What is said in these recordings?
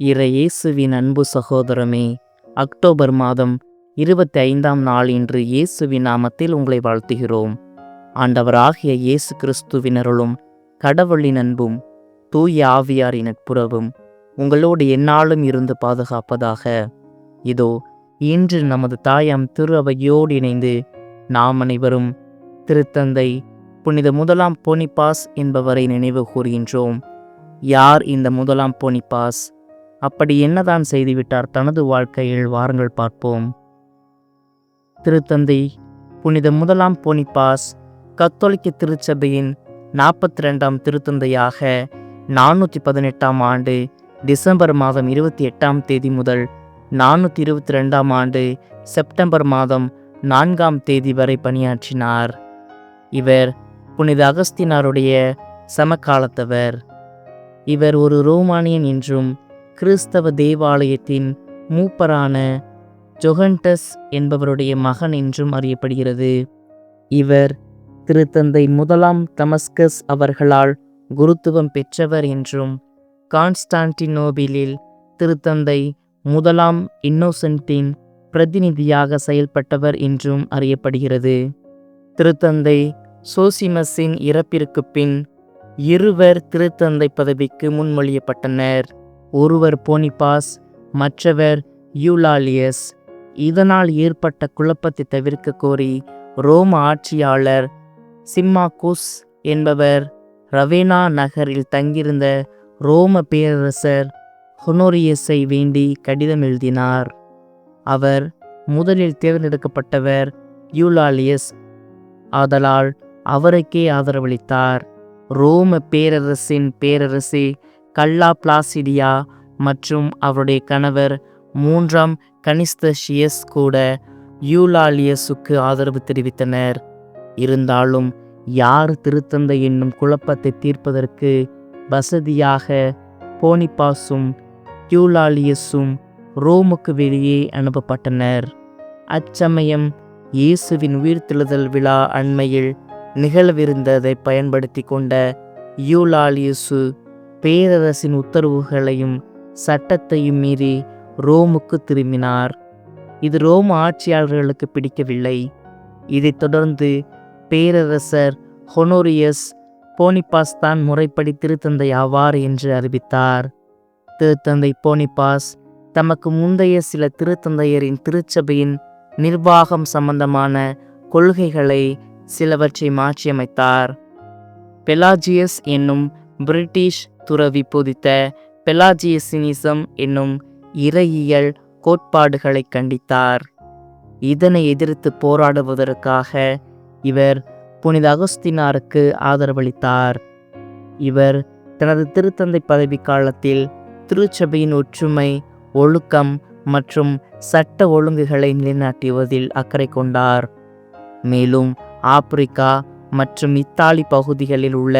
இறையேசுவின் அன்பு சகோதரமே அக்டோபர் மாதம் இருபத்தி ஐந்தாம் நாள் இன்று இயேசுவின் நாமத்தில் உங்களை வாழ்த்துகிறோம். ஆண்டவராகிய இயேசு கிறிஸ்துவினருளும் கடவுளின் அன்பும் தூய ஆவியாரின் நட்புறவும் உங்களோடு எந்நாளும் இருந்து பாதுகாப்பதாக. இதோ இன்று நமது தாயாம் திரு அவையோடு இணைந்து நாம் அனைவரும் திருத்தந்தை புனித முதலாம் போனிபாஸ் என்பவரை நினைவு கூறுகின்றோம். யார் இந்த முதலாம் போனிபாஸ் அப்படி என்னதான் செய்துவிட்டார் தனது வாழ்க்கையில்? வாருங்கள் பார்ப்போம். திருத்தந்தை புனித முதலாம் போனிபாஸ் கத்தோலிக்க திருச்சபையின் நாற்பத்தி ரெண்டாம் திருத்தந்தையாக நானூற்றி பதினெட்டாம் ஆண்டு டிசம்பர் மாதம் இருபத்தி எட்டாம் தேதி முதல் நானூற்றி இருபத்தி ரெண்டாம் ஆண்டு செப்டம்பர் மாதம் நான்காம் தேதி வரை பணியாற்றினார். இவர் புனித அகஸ்தினாருடைய சமகாலத்தவர். இவர் ஒரு ரோமானியன் என்றும் கிறிஸ்தவ தேவாலயத்தின் மூப்பரான ஜொகண்டஸ் என்பவருடைய மகன் என்றும் அறியப்படுகிறது. இவர் திருத்தந்தை முதலாம் தமஸ்கஸ் அவர்களால் குருத்துவம் பெற்றவர் என்றும் கான்ஸ்டான்டினோபிலில் திருத்தந்தை முதலாம் இன்னோசென்ட்டின் பிரதிநிதியாக செயல்பட்டவர் என்றும் அறியப்படுகிறது. திருத்தந்தை சோசிமஸின் இறப்பிற்கு பின் இருவர் திருத்தந்தை பதவிக்கு முன்மொழியப்பட்டனர். ஒருவர் போனிபாஸ் மற்றவர் யூலாலியஸ். இதனால் ஏற்பட்ட குழப்பத்தை தவிர்க்க கோரி ரோம ஆட்சியாளர் சிம்மாகுஸ் என்பவர் ரவேனா நகரில் தங்கியிருந்த ரோம பேரரசர் ஹொனோரியஸை வேண்டி கடிதம் எழுதினார். அவர் முதலில் தேர்ந்தெடுக்கப்பட்டவர் யூலாலியஸ். ஆதலால் அவருக்கே ஆதரவளித்தார். ரோம பேரரசின் பேரரசி கல்லா பிளாசிடியா மற்றும் அவருடைய கணவர் மூன்றாம் கனிஸ்தஷியஸ் கூட யூலாலியஸுக்கு ஆதரவு தெரிவித்தனர். இருந்தாலும் யார் திருத்தந்தை என்னும் குழப்பத்தை தீர்ப்பதற்கு வசதியாக போனிபாஸும் யூலாலியஸும் ரோமுக்கு வெளியே அனுப்பப்பட்டனர். அச்சமயம் இயேசுவின் உயிர்த்தெழுதல் விழா அண்மையில் நிகழவிருந்ததை பயன்படுத்தி கொண்ட யூலாலியசு பேரரசின் உத்தரவுகளையும் சட்டத்தையும் மீறி ரோமுக்கு திரும்பினார். இது ரோம் ஆட்சியாளர்களுக்கு பிடிக்கவில்லை. இதைத் தொடர்ந்து பேரரசர் ஹொனோரியஸ் போனிபாஸ் தான் முறைப்படி திருத்தந்தை ஆவார் என்று அறிவித்தார். திருத்தந்தை போனிபாஸ் தமக்கு முந்தைய சில திருத்தந்தையரின் திருச்சபையின் நிர்வாகம் சம்பந்தமான கொள்கைகளை சிலவற்றை மாற்றியமைத்தார். பெலாஜியஸ் என்னும் பிரிட்டிஷ் துறவி பொதித்த பெலாஜியசினிசம் என்னும் இறையியல் கோட்பாடுகளை கண்டித்தார். இதனை எதிர்த்து போராடுவதற்காக இவர் புனித அகஸ்தினாருக்கு ஆதரவளித்தார். இவர் தனது திருத்தந்தை பதவி காலத்தில் திருச்சபையின் ஒற்றுமை ஒழுக்கம் மற்றும் சட்ட ஒழுங்குகளை நிலைநாட்டுவதில் அக்கறை கொண்டார். மேலும் ஆப்பிரிக்கா மற்றும் இத்தாலி பகுதிகளில் உள்ள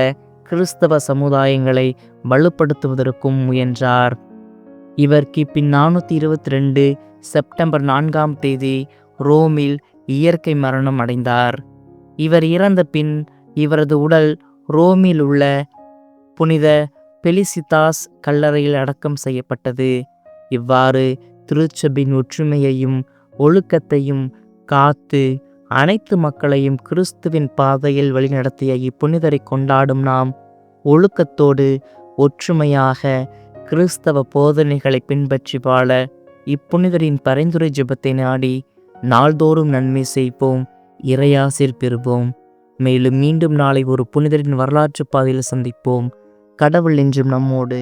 கிறிஸ்தவ சமுதாயங்களை வலுப்படுத்துவதற்கும் முயன்றார். இவர் கிபி நானூற்றி இருபத்தி ரெண்டு செப்டம்பர் நான்காம் தேதி ரோமில் இயற்கை மரணம் அடைந்தார். இவர் இறந்த பின் இவரது உடல் ரோமில் உள்ள புனித பெலிசிதாஸ் கல்லறையில் அடக்கம் செய்யப்பட்டது. இவ்வாறு திருச்சபின் ஒற்றுமையையும் ஒழுக்கத்தையும் காத்து அனைத்து மக்களையும் கிறிஸ்துவின் பாதையில் வழிநடத்திய இப்புனிதரை கொண்டாடும் நாம் ஒழுக்கத்தோடு ஒற்றுமையாக கிறிஸ்தவ போதனைகளை பின்பற்றி வாழ இப்புனிதரின் பரிந்துரை ஜெபத்தை நாடி நாள்தோறும் நன்மை செய்வோம் இறையாசிர் பெறுவோம். மேலும் மீண்டும் நாளை ஒரு புனிதரின் வரலாற்று பாதையில் சந்திப்போம். கடவுள் என்றும் நம்மோடு